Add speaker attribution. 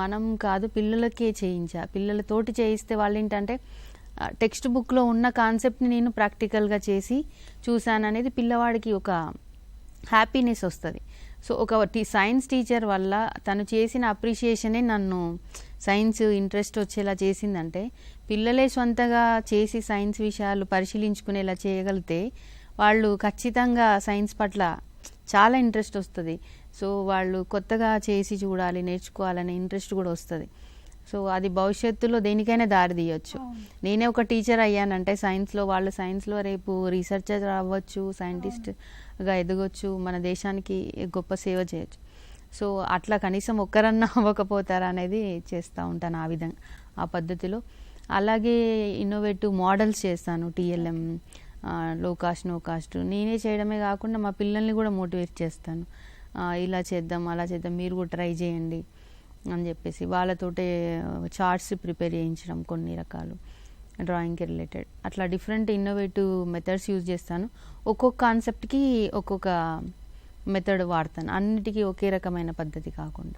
Speaker 1: మనం కాదు పిల్లలకే చేయించా. పిల్లలతోటి చేయిస్తే వాళ్ళు ఏంటంటే టెక్స్ట్ బుక్లో ఉన్న కాన్సెప్ట్ని నేను ప్రాక్టికల్గా చేసి చూశాను అనేది పిల్లవాడికి ఒక హ్యాపీనెస్ వస్తుంది. సో ఒక టీ సైన్స్ టీచర్ వల్ల తను చేసిన అప్రిషియేషనే నన్ను సైన్స్ ఇంట్రెస్ట్ వచ్చేలా చేసిందంటే పిల్లలే సొంతగా చేసి సైన్స్ విషయాలు పరిశీలించుకునేలా చేయగలిగితే వాళ్ళు ఖచ్చితంగా సైన్స్ పట్ల చాలా ఇంట్రెస్ట్ వస్తుంది. సో వాళ్ళు కొత్తగా చేసి చూడాలి నేర్చుకోవాలనే ఇంట్రెస్ట్ కూడా వస్తుంది. సో అది భవిష్యత్తులో దేనికైనా దారి తీయొచ్చు. నేనే ఒక టీచర్ అయ్యానంటే సైన్స్లో వాళ్ళు సైన్స్లో రేపు రీసెర్చర్ అవ్వచ్చు సైంటిస్ట్గా ఎదగొచ్చు మన దేశానికి గొప్ప సేవ చేయొచ్చు. సో అట్లా కనీసం ఒక్కరన్నా అవ్వకపోతారా అనేది చేస్తూ ఉంటాను ఆ విధంగా ఆ పద్ధతిలో. అలాగే ఇన్నోవేటివ్ మోడల్స్ చేస్తాను TLM low cost no cost. నేనే చేయడమే కాకుండా మా పిల్లల్ని కూడా మోటివేట్ చేస్తాను. ఇలా చేద్దాం అలా చేద్దాం మీరు కూడా ట్రై చేయండి అని చెప్పేసి వాళ్ళతోటే చార్ట్స్ ప్రిపేర్ చేయించడం కొన్ని రకాలు డ్రాయింగ్కి రిలేటెడ్. అట్లా డిఫరెంట్ ఇన్నోవేటివ్ మెథడ్స్ యూజ్ చేస్తాను. ఒక్కొక్క కాన్సెప్ట్కి ఒక్కొక్క మెథడ్ వాడతాను. అన్నిటికీ ఒకే రకమైన పద్ధతి కాకుండా.